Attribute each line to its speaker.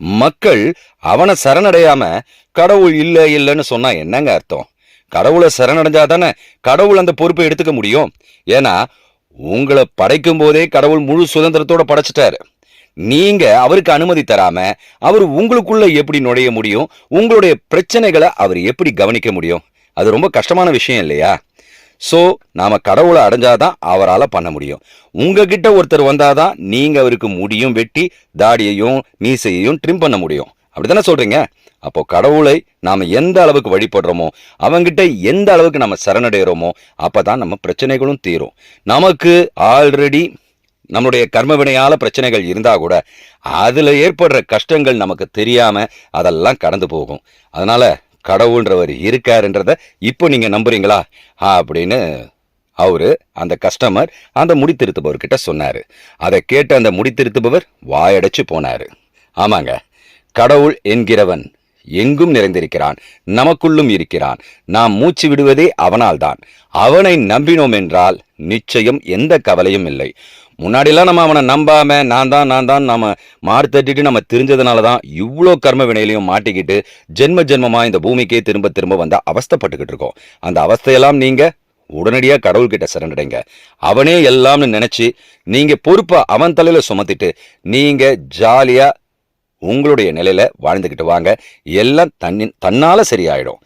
Speaker 1: மக்கள் அவனை சரணடையாம கடவுள் இல்ல இல்லைன்னு சொன்னா என்னங்க அர்த்தம்? கடவுளை சரணடைஞ்சா தானே கடவுள் அந்த பொறுப்பை எடுத்துக்க முடியும்? ஏன்னா உங்களை படைக்கும் போதே கடவுள் முழு சுதந்திரத்தோட படைச்சிட்டாரு. நீங்க அவருக்கு அனுமதி தராம அவர் உங்களுக்குள்ள எப்படி நுழைய முடியும்? உங்களுடைய பிரச்சனைகளை அவர் எப்படி கவனிக்க முடியும்? அது ரொம்ப கஷ்டமான விஷயம் இல்லையா? ஸோ நாம் கடவுளை அடைஞ்சாதான் அவரால் பண்ண முடியும். உங்ககிட்ட ஒருத்தர் வந்தாதான் நீங்கள் அவருக்கு முடியும் வெட்டி தாடியையும் மீசையையும் ட்ரிம் பண்ண முடியும். அப்படி தானே சொல்கிறீங்க அப்போ கடவுளை நாம் எந்த அளவுக்கு வழிபடுறோமோ அவங்கிட்ட எந்த அளவுக்கு நம்ம சரணடைகிறோமோ அப்போ தான் நம்ம பிரச்சனைகளும் தீரும். நமக்கு ஆல்ரெடி நம்மளுடைய கர்மவினையால் பிரச்சனைகள் இருந்தால் கூட அதில் ஏற்படுற கஷ்டங்கள் நமக்கு தெரியாமல் அதெல்லாம் கடந்து போகும். அதனால் கடவுள்ன்றவர் இருக்காருன்றத இப்போ நீங்க நம்புறீங்களா? அப்படின்னு அவரு அந்த கஸ்டமர் அந்த முடித்திருத்துபவர்கிட்ட சொன்னார். சொன்னாரு அதை கேட்ட அந்த முடி திருத்துபவர் வாயடைச்சு போனாரு. ஆமாங்க. கடவுள் என்கிறவன் எங்கும் நிறைந்திருக்கிறான் நமக்குள்ளும் இருக்கிறான். நாம் மூச்சு விடுவதே அவனால்தான். அவனை நம்பினோம் என்றால் நிச்சயம் எந்த கவலையும் இல்லை. முன்னாடிலாம் நம்ம அவனை நம்பாம நான் தான் நான் தான் நம்ம மாறு தட்டிட்டு நம்ம தெரிஞ்சதுனால தான் இவ்வளோ கர்ம வினையிலையும் மாட்டிக்கிட்டு ஜென்ம ஜென்மமாக இந்த பூமிக்கே திரும்ப திரும்ப வந்து அவஸ்தைப்பட்டுக்கிட்டு இருக்கோம். அந்த அவஸ்தையெல்லாம் நீங்கள் உடனடியாக கடவுள்கிட்ட சரணடைங்க. அவனே எல்லாம்னு நினச்சி நீங்கள் பொறுப்பை அவன் தலையில் சுமத்திட்டு நீங்கள் ஜாலியாக உங்களுடைய நிலையில வாழ்ந்துக்கிட்டு வாங்க. எல்லாம் தன்னின் தன்னால சரியாயிடும்.